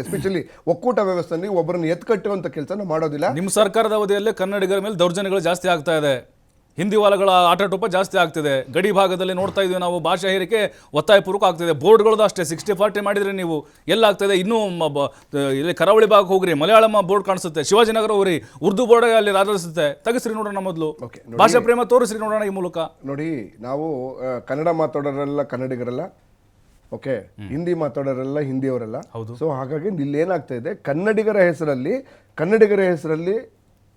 Especially ಒಕ್ಕೂಟ ವ್ಯವಸ್ಥೆಯಲ್ಲಿ ಒಬ್ಬರನ್ನು ಎತ್ಕಟ್ಟುವಂತ ಕೆಲಸ ಮಾಡೋದಿಲ್ಲ. ನಿಮ್ಮ ಸರ್ಕಾರದ ಅವಧಿಯಲ್ಲೇ ಕನ್ನಡಿಗರ ಮೇಲೆ ದೌರ್ಜನ್ಯಗಳು ಜಾಸ್ತಿ ಆಗ್ತಾ ಇದೆ. ಹಿಂದಿ ವಾಲಗಳ ಆಟೋಪ ಜಾಸ್ತಿ ಆಗ್ತಿದೆ. ಗಡಿ ಭಾಗದಲ್ಲಿ ನೋಡ್ತಾ ಇದೀವಿ ನಾವು ಭಾಷಾ ಹೇರಿಕೆ ಒತ್ತಾಯಪೂರ್ವಕ ಆಗ್ತಿದೆ. ಬೋರ್ಡ್ಗಳದ್ದು ಅಷ್ಟೇ ಸಿಕ್ಸ್ಟಿ ಫಾರ್ಟಿ ಮಾಡಿದ್ರೆ ನೀವು ಎಲ್ಲಾಗ್ತದೆ. ಇನ್ನೂ ಇಲ್ಲಿ ಕರಾವಳಿ ಭಾಗಕ್ಕೆ ಹೋಗ್ರಿ ಮಲಯಾಳಂ ಬೋರ್ಡ್ ಕಾಣಿಸುತ್ತೆ. ಶಿವಾಜಿನಗರ ಹೋಗ್ರಿ ಉರ್ದು ಬೋರ್ಡ್ ಅಲ್ಲಿ ರಾಜಿಸುತ್ತೆ ತೆಗಿಸ್ರಿ ನೋಡೋಣ ಮೊದಲು. ಭಾಷಾ ಪ್ರೇಮ ತೋರಿಸ್ರಿ ನೋಡೋಣ ಈ ಮೂಲಕ. ನೋಡಿ ನಾವು ಕನ್ನಡ ಮಾತಾಡೋರೆಲ್ಲ ಕನ್ನಡಿಗರಲ್ಲ. ಓಕೆ? ಹಿಂದಿ ಮಾತಾಡೋರೆಲ್ಲ ಹಿಂದಿಯವರೆಲ್ಲ. ಸೊ ಹಾಗಾಗಿ ಇಲ್ಲಿ ಏನಾಗ್ತಾ ಇದೆ ಕನ್ನಡಿಗರ ಹೆಸರಲ್ಲಿ ಕನ್ನಡಿಗರ ಹೆಸರಲ್ಲಿ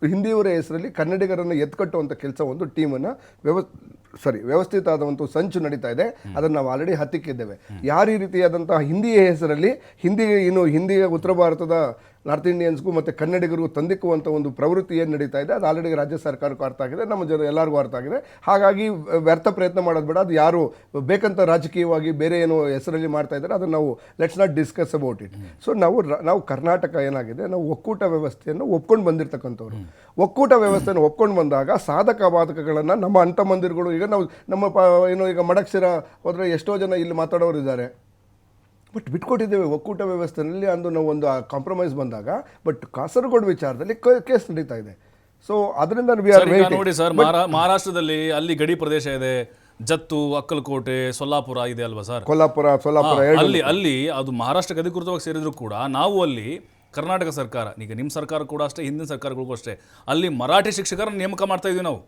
ಹಿಂದಿಯವರ ಹೆಸರಲ್ಲಿ ಕನ್ನಡಿಗರನ್ನು ಎತ್ಕಟ್ಟುವಂಥ ಕೆಲಸ ಒಂದು ಟೀಮನ್ನು ವ್ಯವ ಸಾರಿ ವ್ಯವಸ್ಥಿತ ಒಂದು ಸಂಚು ನಡೀತಾ ಇದೆ. ಅದನ್ನು ನಾವು ಆಲ್ರೆಡಿ ಹತ್ತಿಕ್ಕಿದ್ದೇವೆ. ಯಾರ ಈ ರೀತಿಯಾದಂತಹ ಹಿಂದಿಯ ಹೆಸರಲ್ಲಿ ಹಿಂದಿ ಇನ್ನು ಹಿಂದಿಯ ಉತ್ತರ ಭಾರತದ ನಾರ್ತ್ ಇಂಡಿಯನ್ಸ್ಗೂ ಮತ್ತು ಕನ್ನಡಿಗರಿಗೂ ತಂದಿಕ್ಕುವಂಥ ಒಂದು ಪ್ರವೃತ್ತಿ ಏನು ನಡೀತಾ ಇದೆ, ಅದು ಆಲ್ರೆಡಿ ರಾಜ್ಯ ಸರ್ಕಾರಕ್ಕೂ ಅರ್ಥ ಆಗಿದೆ, ನಮ್ಮ ಜನ ಎಲ್ಲರಿಗೂ ಅರ್ಥ ಆಗಿದೆ. ಹಾಗಾಗಿ ವ್ಯರ್ಥ ಪ್ರಯತ್ನ ಮಾಡೋದು ಬೇಡ, ಅದು ಯಾರು ಬೇಕಂತ ರಾಜಕೀಯವಾಗಿ ಬೇರೆ ಏನು ಹೆಸರಲ್ಲಿ ಮಾಡ್ತಾ ಇದ್ದಾರೆ, ಅದನ್ನು ನಾವು let's not discuss about it so ನಾವು ನಾವು ಕರ್ನಾಟಕ ಏನಾಗಿದೆ, ನಾವು ಒಕ್ಕೂಟ ವ್ಯವಸ್ಥೆಯನ್ನು ಒಪ್ಕೊಂಡು ಬಂದಿರತಕ್ಕಂಥವ್ರು. ಒಕ್ಕೂಟ ವ್ಯವಸ್ಥೆಯನ್ನು ಒಪ್ಕೊಂಡು ಬಂದಾಗ ಸಾಧಕ ಬಾಧಕಗಳನ್ನು ನಮ್ಮ ಅಂಥ ಮಂದಿರಗಳು ಈಗ ನಾವು ನಮ್ಮ ಪ ಏನು ಈಗ ಮಡಕ್ಸಿರ ಹೋದರೆ ಎಷ್ಟೋ ಜನ ಇಲ್ಲಿ ಮಾತಾಡೋರು ಇದ್ದಾರೆ. ಬಟ್ ಬಿಟ್ಕೊಟ್ಟಿದ್ದೇವೆ ಒಕ್ಕೂಟ ವ್ಯವಸ್ಥೆಯಲ್ಲಿ ಅಂದು ನಾವು ಒಂದು ಕಾಂಪ್ರಮೈಸ್ ಬಂದಾಗ ಬಟ್ ಕಾಸರಗೋಡು ವಿಚಾರದಲ್ಲಿ ಕೇಸ್ ನಡೀತಾ ಇದೆ. ಸೊ ಅದರಿಂದ. ನೋಡಿ ಸರ್ ಮಹಾರಾ- ಮಹಾರಾಷ್ಟ್ರದಲ್ಲಿ ಅಲ್ಲಿ ಗಡಿ ಪ್ರದೇಶ ಇದೆ. ಜತ್ತು ಅಕ್ಕಲಕೋಟೆ ಸೊಲ್ಲಾಪುರ ಇದೆ ಅಲ್ವಾ ಸರ್? ಕೊಲ್ಲಾಪುರ ಸೊಲ್ಲಾಪುರ ಅಲ್ಲಿ ಅಲ್ಲಿ ಅದು ಮಹಾರಾಷ್ಟ್ರಕ್ಕೆ ಅಧಿಕೃತವಾಗಿ ಸೇರಿದ್ರು ಕೂಡ ನಾವು ಅಲ್ಲಿ ಕರ್ನಾಟಕ ಸರ್ಕಾರ ಈಗ ನಿಮ್ಮ ಸರ್ಕಾರ ಕೂಡ ಅಷ್ಟೇ ಹಿಂದಿನ ಸರ್ಕಾರಗಳಿಗೂ ಅಷ್ಟೇ ಅಲ್ಲಿ ಮರಾಠಿ ಶಿಕ್ಷಕರನ್ನು ನೇಮಕ ಮಾಡ್ತಾ ಇದೀವಿ ನಾವು.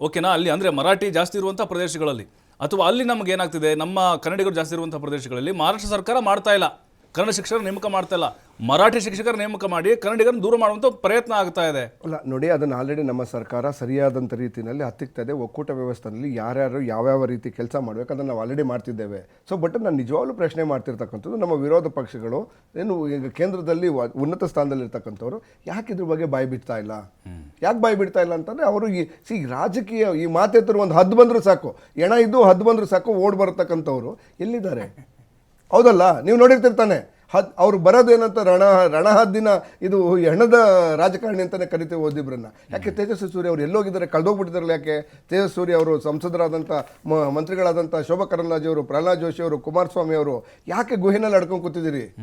ಓಕೆನಾ? ಅಲ್ಲಿ ಅಂದರೆ ಮರಾಠಿ ಜಾಸ್ತಿ ಇರುವಂಥ ಪ್ರದೇಶಗಳಲ್ಲಿ. ಅಥವಾ ಅಲ್ಲಿ ನಮಗೇನಾಗ್ತಿದೆ ನಮ್ಮ ಕನ್ನಡಿಗರು ಜಾಸ್ತಿ ಇರುವಂಥ ಪ್ರದೇಶಗಳಲ್ಲಿ ಮಹಾರಾಷ್ಟ್ರ ಸರ್ಕಾರ ಮಾಡ್ತಾ ಇಲ್ಲ. ಕನ್ನಡ ಶಿಕ್ಷಕರ ನೇಮಕ ಮಾಡ್ತಾ ಇಲ್ಲ. ಮರಾಠಿ ಶಿಕ್ಷಕರ ನೇಮಕ ಮಾಡಿ ಕನ್ನಡಿಗರನ್ನು ದೂರ ಮಾಡುವಂಥ ಪ್ರಯತ್ನ ಆಗ್ತಾ ಇದೆ. ಅಲ್ಲ, ನೋಡಿ, ಅದನ್ನು ಆಲ್ರೆಡಿ ನಮ್ಮ ಸರ್ಕಾರ ಸರಿಯಾದಂಥ ರೀತಿಯಲ್ಲಿ ಹತ್ತಿಕ್ತಾ ಇದೆ ಒಕ್ಕೂಟ ವ್ಯವಸ್ಥೆಯಲ್ಲಿ ಯಾರ್ಯಾರು ಯಾವ್ಯಾವ ರೀತಿ ಕೆಲಸ ಮಾಡಬೇಕು ಅದನ್ನು ನಾವು ಆಲ್ರೆಡಿ ಮಾಡ್ತಿದ್ದೇವೆ. ಸೊ ಬಟ್ ನಾನು ನಿಜವಾಗ್ಲೂ ಪ್ರಶ್ನೆ ಮಾಡ್ತಿರ್ತಕ್ಕಂಥದ್ದು, ನಮ್ಮ ವಿರೋಧ ಪಕ್ಷಗಳು, ಏನು ಈಗ ಕೇಂದ್ರದಲ್ಲಿ ಉನ್ನತ ಸ್ಥಾನದಲ್ಲಿರ್ತಕ್ಕಂಥವ್ರು ಯಾಕೆ ಇದ್ರ ಬಗ್ಗೆ ಬಾಯಿ ಬಿಡ್ತಾ ಇಲ್ಲ? ಯಾಕೆ ಬಾಯಿ ಬಿಡ್ತಾ ಇಲ್ಲ ಅಂತಂದ್ರೆ ಅವರು ಈ, ಸಿ, ರಾಜಕೀಯ ಈ ಮಾತೆತ್ತರು ಒಂದು ಹದ್ದು ಬಂದರೂ ಸಾಕು. ಎಣ ಇದ್ದು ಹದ್ದು ಬಂದರೂ ಸಾಕು, ಓಡ್ ಬರತಕ್ಕಂಥವ್ರು ಎಲ್ಲಿದ್ದಾರೆ? ಹೌದಲ್ಲ, ನೀವು ನೋಡಿರ್ತಿರ್ತಾನೆ. ಹದ್, ಅವ್ರು ಬರೋದು ಏನಂತ ರಣ, ರಣಹದ್ದಿನ, ಇದು ಹೆಣದ ರಾಜಕಾರಣಿ ಅಂತಲೇ ಕರಿತೇವೆ ಓದಿಬ್ರನ್ನ ಯಾಕೆ ತೇಜಸ್ವಿ ಸೂರ್ಯ ಅವರು ಎಲ್ಲೋಗಿದ್ದಾರೆ ಕಳೆದೋಗ್ಬಿಟ್ಟಿದ್ದಾರಲ್ಲ ಯಾಕೆ? ತೇಜಸ್ ಸೂರ್ಯ ಅವರು ಸಂಸದರಾದಂಥ ಮ- ಮಂತ್ರಿಗಳಾದಂಥ ಶೋಭಾ ಕರಂದ್ಲಾಜೆ ಅವರು, ಪ್ರಹ್ಲಾದ್ ಜೋಶಿ ಅವರು, ಕುಮಾರಸ್ವಾಮಿ ಅವರು, ಯಾಕೆ ಗುಹೆನಲ್ಲಿ ಅಡ್ಕೊಂಡು ಕೂತಿದ್ದೀರಿ?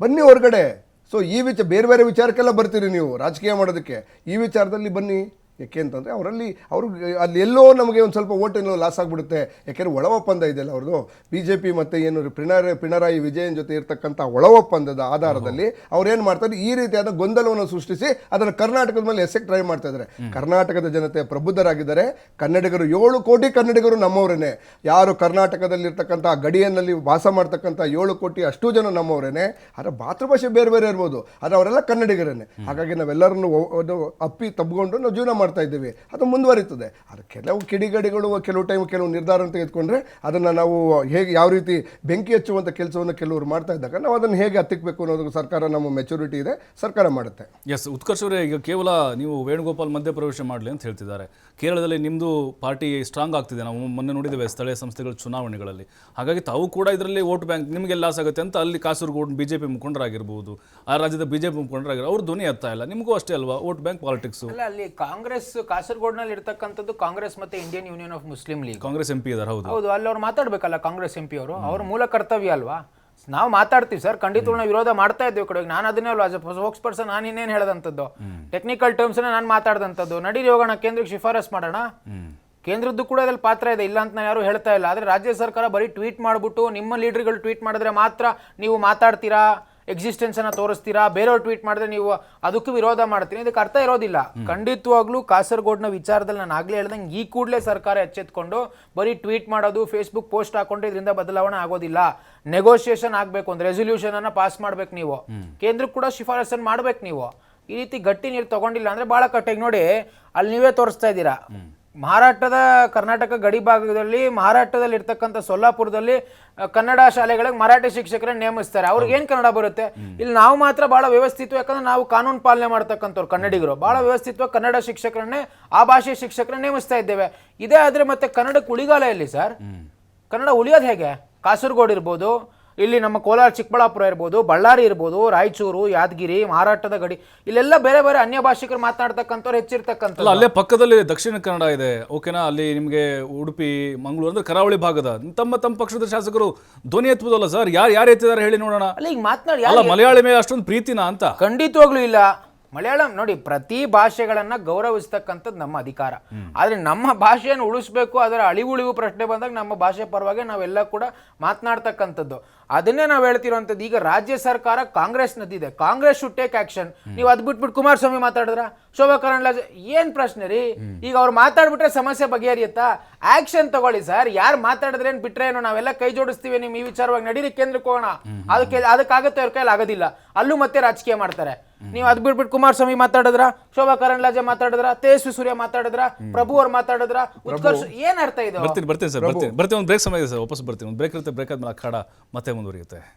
ಬನ್ನಿ ಹೊರಗಡೆ. ಸೊ ಈ ವಿಚ, ಬೇರೆ ಬೇರೆ ವಿಚಾರಕ್ಕೆಲ್ಲ ಬರ್ತೀರಿ ನೀವು, ರಾಜಕೀಯ ಮಾಡೋದಕ್ಕೆ. ಈ ವಿಚಾರದಲ್ಲಿ ಬನ್ನಿ. ಯಾಕೆ ಅಂತಂದರೆ ಅವರಲ್ಲಿ ಅವರು ಅಲ್ಲಿ ಎಲ್ಲೋ ನಮಗೆ ಒಂದು ಸ್ವಲ್ಪ ಓಟ್ ಏನೋ ಲಾಸ್ ಆಗಿಬಿಡುತ್ತೆ. ಯಾಕೆಂದರೆ ಒಳ ಒಪ್ಪಂದ ಇದೆಯಲ್ಲ ಅವ್ರದ್ದು. ಬಿ ಜೆ ಪಿ ಮತ್ತು ಏನು ಪಿಣರಾಯಿ ಪಿಣರಾಯಿ ವಿಜಯನ್ ಜೊತೆ ಇರ್ತಕ್ಕಂಥ ಒಳ ಒಪ್ಪಂದದ ಆಧಾರದಲ್ಲಿ ಅವ್ರು ಏನು ಮಾಡ್ತಾರೆ ಈ ರೀತಿಯಾದ ಗೊಂದಲವನ್ನು ಸೃಷ್ಟಿಸಿ ಅದನ್ನು ಕರ್ನಾಟಕದ ಮೇಲೆ ಎಸೆಕ್ ಟ್ರೈ ಮಾಡ್ತಾ ಇದ್ದಾರೆ ಕರ್ನಾಟಕದ ಜನತೆ ಪ್ರಬುದ್ಧರಾಗಿದ್ದಾರೆ. ಕನ್ನಡಿಗರು ಏಳು ಕೋಟಿ ಕನ್ನಡಿಗರು ನಮ್ಮವರೇನೆ. ಯಾರು ಕರ್ನಾಟಕದಲ್ಲಿರ್ತಕ್ಕಂಥ ಗಡಿಯಲ್ಲಿ ವಾಸ ಮಾಡ್ತಕ್ಕಂಥ ಏಳು ಕೋಟಿ ಅಷ್ಟು ಜನ ನಮ್ಮವರೇನೆ. ಅದರ ಮಾತೃಭಾಷೆ ಬೇರೆ ಬೇರೆ ಇರ್ಬೋದು. ಆದರೆ ಅವರೆಲ್ಲ ಕನ್ನಡಿಗರೇನೆ. ಹಾಗಾಗಿ ನಾವೆಲ್ಲರನ್ನು ಅಪ್ಪಿ ತಬ್ಕೊಂಡು ನಾವು ಜೀವನ ಮಾಡ್ತಾ ಇದ್ದೀವಿ ಅದು ಮುಂದುವರಿತದೆ. ಅದು ಕೆಲವು ಕಿಡಿಗಡಿಗಳು ಕೆಲವು ಟೈಮ್ ಕೆಲವು ನಿರ್ಧಾರ ತೆಗೆದುಕೊಂಡ್ರೆ ಅದನ್ನು ನಾವು ಹೇಗೆ ಯಾವ ರೀತಿ ಬೆಂಕಿ ಹಚ್ಚುವಂಥ ಕೆಲಸವನ್ನು ಕೆಲವರು ಮಾಡ್ತಾ ಇದ್ದಾಗ ನಾವು ಅದನ್ನು ಹೇಗೆ ಹತ್ತಿಕ್ಬೇಕು ಅನ್ನೋದು ಸರ್ಕಾರ ನಮ್ಮ ಮೆಚುರಿಟಿ ಇದೆ ಸರ್ಕಾರ ಮಾಡುತ್ತೆ. ಎಸ್ ಉತ್ಕರ್ಷವರೇ ಈಗ ಕೇವಲ ನೀವು ವೇಣುಗೋಪಾಲ್ ಮಧ್ಯಪ್ರವೇಶ ಮಾಡಲಿ ಅಂತ ಹೇಳ್ತಿದ್ದಾರೆ. ಕೇರಳದಲ್ಲಿ ನಿಮ್ಮದು ಪಾರ್ಟಿ ಸ್ಟ್ರಾಂಗ್ ಆಗ್ತಿದೆ. ನಾವು ಮೊನ್ನೆ ನೋಡಿದ್ದೇವೆ ಸ್ಥಳೀಯ ಸಂಸ್ಥೆಗಳ ಚುನಾವಣೆಗಳಲ್ಲಿ. ಹಾಗಾಗಿ ತಾವು ಕೂಡ ಇದರಲ್ಲಿ ವೋಟ್ ಬ್ಯಾಂಕ್ ನಿಮಗೆ ಲಾಸ್ ಆಗುತ್ತೆ ಅಂತ ಅಲ್ಲಿ ಕಾಸರಗೋಡು ಬಿ ಜೆ ಪಿ ಮುಖಂಡರಾಗಿರ್ಬೋದು ಆ ರಾಜ್ಯದ ಬಿ ಜೆ ಪಿ ಮುಖಂಡರಾಗಿರ್ಬೋದು ಅವ್ರು ಧ್ವನಿ ಎತ್ತಾ ಇಲ್ಲ. ನಿಮಗೂ ಅಷ್ಟೇ ಅಲ್ವಾ ವೋಟ್ ಬ್ಯಾಂಕ್ ಪಾಲಿಟಿಕ್ಸು ಅಲ್ಲಿ ಅಲ್ಲಿ ಕಾಂಗ್ರೆಸ್ ಕಾಸರಗೋಡ್ನಲ್ಲಿ ಇರ್ತಕ್ಕಂಥದ್ದು ಕಾಂಗ್ರೆಸ್ ಮತ್ತೆ Indian Union of Muslim League Congress M P ಇದಾರೆ ಹೌದು. ಹೌದು ಅಲ್ಲಿ ಅವ್ರು ಮಾತಾಡ್ಬೇಕಲ್ಲ ಕಾಂಗ್ರೆಸ್ ಎಂ ಪಿ ಅವರು. ಅವ್ರ ಮೂಲ ಕರ್ತವ್ಯ ಅಲ್ವಾ? ನಾವು ಮಾತಾಡ್ತೀವಿ ಸರ್ ಖಂಡಿತ ನಾವು ವಿರೋಧ ಮಾಡ್ತಾ ಇದ್ದೇವೆ ಕಡೆ ನಾನು ಅದನ್ನೇ ಅಲ್ವಾ ಸ್ಪೋಕ್ಸ್ ಪರ್ಸನ್ ನಾನು ಇನ್ನೇನು ಹೇಳದಂಥದ್ದು? ಟೆಕ್ನಿಕಲ್ ಟರ್ಮ್ಸ್ ನಾನು ಮಾತಾಡ್ದಂಥದ್ದು. ನಡೀರಿ ಹೋಗೋಣ ಕೇಂದ್ರಕ್ಕೆ ಶಿಫಾರಸ್ ಮಾಡೋಣ. ಕೇಂದ್ರದ್ದು ಕೂಡ ಅದ್ರಲ್ಲಿ ಪಾತ್ರ ಇದೆ. ಇಲ್ಲ ಅಂತ ನಾನು ಯಾರು ಹೇಳ್ತಾ ಇಲ್ಲ. ಆದರೆ ರಾಜ್ಯ ಸರ್ಕಾರ ಬರೀ ಟ್ವೀಟ್ ಮಾಡಿಬಿಟ್ಟು ನಿಮ್ಮ ಲೀಡರ್ಗಳು ಟ್ವೀಟ್ ಮಾಡಿದ್ರೆ ಮಾತ್ರ ನೀವು ಮಾತಾಡ್ತೀರಾ? ಎಕ್ಸಿಸ್ಟೆನ್ಸ್ ಅನ್ನ ತೋರಿಸ್ತೀರಾ? ಬೇರೆಯವ್ರು ಟ್ವೀಟ್ ಮಾಡಿದ್ರೆ ನೀವು ಅದಕ್ಕೂ ವಿರೋಧ ಮಾಡ್ತೀನಿ ಇದಕ್ಕೆ ಅರ್ಥ ಇರೋದಿಲ್ಲ. ಖಂಡಿತವಾಗ್ಲೂ ಕಾಸರಗೋಡ್ನ ವಿಚಾರದಲ್ಲಿ ನಾನು ಆಗಲೇ ಹೇಳ್ದಂಗೆ ಈ ಕೂಡಲೇ ಸರ್ಕಾರ ಎಚ್ಚೆತ್ಕೊಂಡು ಬರೀ ಟ್ವೀಟ್ ಮಾಡೋದು ಫೇಸ್ಬುಕ್ ಪೋಸ್ಟ್ ಹಾಕೊಂಡು ಇದರಿಂದ ಬದಲಾವಣೆ ಆಗೋದಿಲ್ಲ. ನೆಗೋಷಿಯೇಷನ್ ಆಗಬೇಕು ಒಂದು ರೆಸೊಲ್ಯೂಷನನ್ನು ಅನ್ನ ಪಾಸ್ ಮಾಡ್ಬೇಕು ನೀವು. ಕೇಂದ್ರಕ್ಕೆ ಕೂಡ ಶಿಫಾರಸನ್ನು ಮಾಡ್ಬೇಕು ನೀವು. ಈ ರೀತಿ ಗಟ್ಟಿ ನೀರು ತಗೊಂಡಿಲ್ಲ ಅಂದ್ರೆ ಭಾಳ ಕಟ್ಟಾಗಿ. ನೋಡಿ ಅಲ್ಲಿ ನೀವೇ ತೋರಿಸ್ತಾ ಇದ್ದೀರಾ. ಮಹಾರಾಷ್ಟ್ರದ ಕರ್ನಾಟಕ ಗಡಿ ಭಾಗದಲ್ಲಿ ಮಹಾರಾಷ್ಟ್ರದಲ್ಲಿ ಇರ್ತಕ್ಕಂಥ ಸೊಲ್ಲಾಪುರದಲ್ಲಿ ಕನ್ನಡ ಶಾಲೆಗಳಿಗೆ ಮರಾಠಿ ಶಿಕ್ಷಕರನ್ನ ನೇಮಿಸ್ತಾರೆ. ಅವ್ರಿಗೆ ಏನು ಕನ್ನಡ ಬರುತ್ತೆ? ಇಲ್ಲಿ ನಾವು ಮಾತ್ರ ಬಹಳ ವ್ಯವಸ್ಥಿತ ಯಾಕಂದ್ರೆ ನಾವು ಕಾನೂನು ಪಾಲನೆ ಮಾಡ್ತಕ್ಕಂಥವ್ರು ಕನ್ನಡಿಗರು. ಬಹಳ ವ್ಯವಸ್ಥಿತ್ವ ಕನ್ನಡ ಶಿಕ್ಷಕರನ್ನೇ ಆ ಭಾಷೆ ಶಿಕ್ಷಕರನ್ನ ನೇಮಿಸ್ತಾ ಇದ್ದೇವೆ. ಇದೇ ಆದರೆ ಮತ್ತೆ ಕನ್ನಡಕ್ಕೆ ಉಳಿಗಾಲ ಎಲ್ಲಿ ಸರ್? ಕನ್ನಡ ಉಳಿಯೋದು ಹೇಗೆ? ಕಾಸರಗೋಡು ಇರ್ಬೋದು ಇಲ್ಲಿ ನಮ್ಮ ಕೋಲಾರ ಚಿಕ್ಕಬಳ್ಳಾಪುರ ಇರ್ಬೋದು ಬಳ್ಳಾರಿ ಇರ್ಬೋದು ರಾಯಚೂರು ಯಾದಗಿರಿ ಮಹಾರಾಷ್ಟ್ರದ ಗಡಿ ಇಲ್ಲೆಲ್ಲ ಬೇರೆ ಬೇರೆ ಅನ್ಯ ಭಾಷಿಕರು ಮಾತನಾಡ್ತಕ್ಕಂಥವ್ರು ಹೆಚ್ಚಿರ್ತಕ್ಕಂಥ ಅಲ್ಲೇ ಪಕ್ಕದಲ್ಲಿ ದಕ್ಷಿಣ ಕನ್ನಡ ಇದೆ. ಓಕೆನಾ ಅಲ್ಲಿ ನಿಮಗೆ ಉಡುಪಿ ಮಂಗಳೂರು ಅಂದ್ರೆ ಕರಾವಳಿ ಭಾಗದ. ತಮ್ಮ ತಮ್ಮ ಪಕ್ಷದ ಶಾಸಕರು ಧ್ವನಿ ಎತ್ತುವುದಲ್ಲ ಸರ್ ಯಾರು ಯಾರು ಎತ್ತಿದ್ದಾರೆ ಹೇಳಿ ನೋಡೋಣ. ಅಲ್ಲ ಈಗ ಮಾತನಾಡಿ ಅಲ್ಲ ಮಲಯಾಳಿ ಮೇಲೆ ಅಷ್ಟೊಂದು ಪ್ರೀತಿನ ಅಂತ? ಖಂಡಿತವಾಗ್ಲೂ ಇಲ್ಲ. ಮಲಯಾಳಂ ನೋಡಿ ಪ್ರತಿ ಭಾಷೆಗಳನ್ನ ಗೌರವಿಸ್ತಕ್ಕಂಥದ್ದು ನಮ್ಮ ಅಧಿಕಾರ. ಆದ್ರೆ ನಮ್ಮ ಭಾಷೆಯನ್ನು ಉಳಿಸ್ಬೇಕು ಅದರ ಅಳಿವುಳಿವು ಪ್ರಶ್ನೆ ಬಂದಾಗ ನಮ್ಮ ಭಾಷೆ ಪರವಾಗಿ ನಾವೆಲ್ಲ ಕೂಡ ಮಾತನಾಡ್ತಕ್ಕಂಥದ್ದು. ಅದನ್ನೇ ನಾವು ಹೇಳ್ತಿರುವಂತದ್ದು ಈಗ ರಾಜ್ಯ ಸರ್ಕಾರ ಕಾಂಗ್ರೆಸ್ ನದಿದೆ ಕಾಂಗ್ರೆಸ್ ಶುಡ್ ಟೇಕ್ ಆಕ್ಷನ್ ನೀವು ಅದ್ ಬಿಟ್ಬಿಟ್ಟು ಕುಮಾರಸ್ವಾಮಿ ಮಾತಾಡಿದ್ರ? ಶೋಭಾ ಕರಂದ್ಲಾಜೆ ಏನ್ ಪ್ರಶ್ನೆ ರೀ? ಈಗ ಅವ್ರು ಮಾತಾಡ್ಬಿಟ್ರೆ ಸಮಸ್ಯೆ ಬಗೆಹರಿಯುತ್ತಾ? ಆಕ್ಷನ್ ತಗೊಳ್ಳಿ ಸರ್. ಯಾರು ಮಾತಾಡಿದ್ರೆ ಏನ್ ಬಿಟ್ರೆ ಏನು? ನಾವೆಲ್ಲ ಕೈ ಜೋಡಿಸ್ತೀವಿ ನಿಮ್ ಈ ವಿಚಾರವಾಗಿ ನಡೀರಿ ಕೇಂದ್ರಕ್ಕೆ ಹೋಗೋಣ. ಅದಕ್ಕೆ ಅದಕ್ಕಾಗುತ್ತೆ ಅವ್ರ ಕೈಲಿ ಆಗೋದಿಲ್ಲ ಅಲ್ಲೂ ಮತ್ತೆ ರಾಜಕೀಯ ಮಾಡ್ತಾರೆ. ನೀವು ಅದ್ ಬಿಟ್ಬಿಟ್ಟು ಕುಮಾರಸ್ವಾಮಿ ಮಾತಾಡಿದ್ರ ಶೋಭಾ ಕರಂಡ್ಲಾಜೆ ಮಾತಾಡಿದ್ರ ತೇಜಸ್ವಿ ಸೂರ್ಯ ಮಾತಾಡಿದ್ರ ಪ್ರಭು ಅವ್ರು ಮಾತಾಡಿದ್ರ ಉತ್ಕರ್ಷ ಏನ್ ಅರ್ಥ ಇದೆ ಬರ್ತೀನಿ ಬರ್ತೀನಿ ಸರ್ ಬರ್ತೀನಿ. ಬರ್ತೀನಿ ಒಂದು ಬ್ರೇಕ್ ಸಮಯ ಇದೆ ಸರ್ ವಾಪಸ್ ಬರ್ತೀನಿ. ಒಂದು ಬ್ರೇಕ್ ಇರುತ್ತೆ ಬ್ರೇಕ್ ಆದ್ಮೇಲೆ ಅಖಾಡ ಮತ್ತೆ ಮುಂದುವರಿಯುತ್ತೆ.